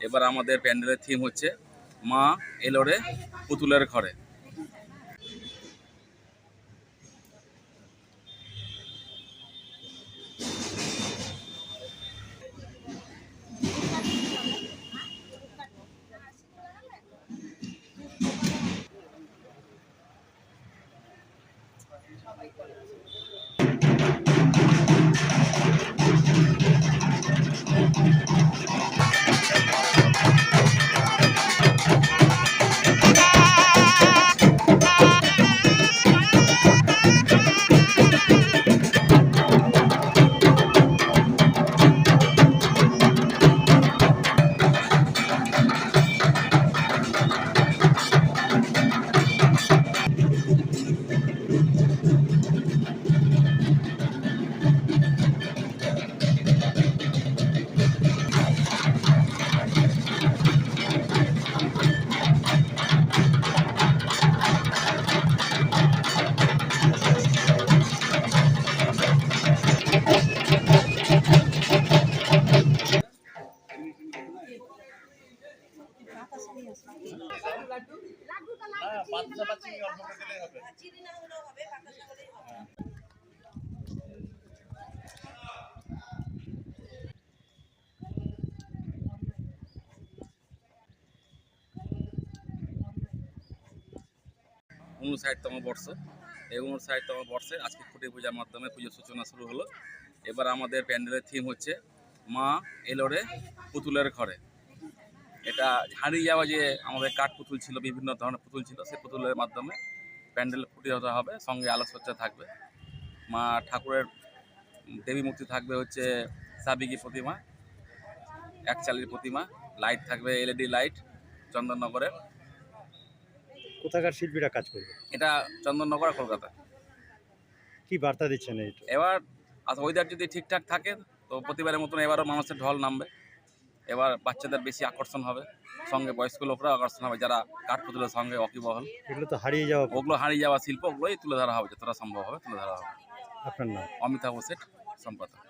এবার আমাদের প্যান্ডেলের থিম হচ্ছে মা এলোরে পুতুলের ঘরে। উনষাটতম বর্ষ। এই উনষাটতম বর্ষে। আজকে খুঁটি পূজার মাধ্যমে পুজোর সূচনা শুরু হলো। এবার আমাদের প্যান্ডেলের থিম হচ্ছে মা এলোরে পুতুলের ঘরে। এটা হারিয়ে যাওয়া যে আমাদের কাঠ পুতুল ছিল বিভিন্ন ধরনের পুতুল ছিল সেই পুতুলের মাধ্যমে প্যান্ডেল ফুটিয়ে ওঠা হবে সঙ্গে আলোকসজ্জা থাকবে। মা ঠাকুরের দেবী মূর্তি থাকবে হচ্ছে সাবিকি প্রতিমা একচালির প্রতিমা লাইট থাকবে এলইডি লাইট চন্দননগরের। কোথাকার শিল্পীরা কাজ করবে? এটা চন্দননগর কলকাতা। কি বার্তা দিচ্ছেন এবার এবার ওয়েদার যদি ঠিকঠাক থাকে তো প্রতিবারের মতন এবারও মানুষের ঢল নামবে। এবার বাচ্চাদের বেশি আকর্ষণ হবে সঙ্গে বয়স্ক লোকরাও আকর্ষণ হবে যারা কাঠ পুতুলের সঙ্গে অকিবহল এগুলো তো হারিয়ে যাওয়া ওগুলো হারিয়ে যাওয়া শিল্প ওগুলোই তুলে ধরা হবে যতটা সম্ভব হবে তুলে ধরা হবে। আপনার নাম? অমিতাভ সেট সম্পাদক।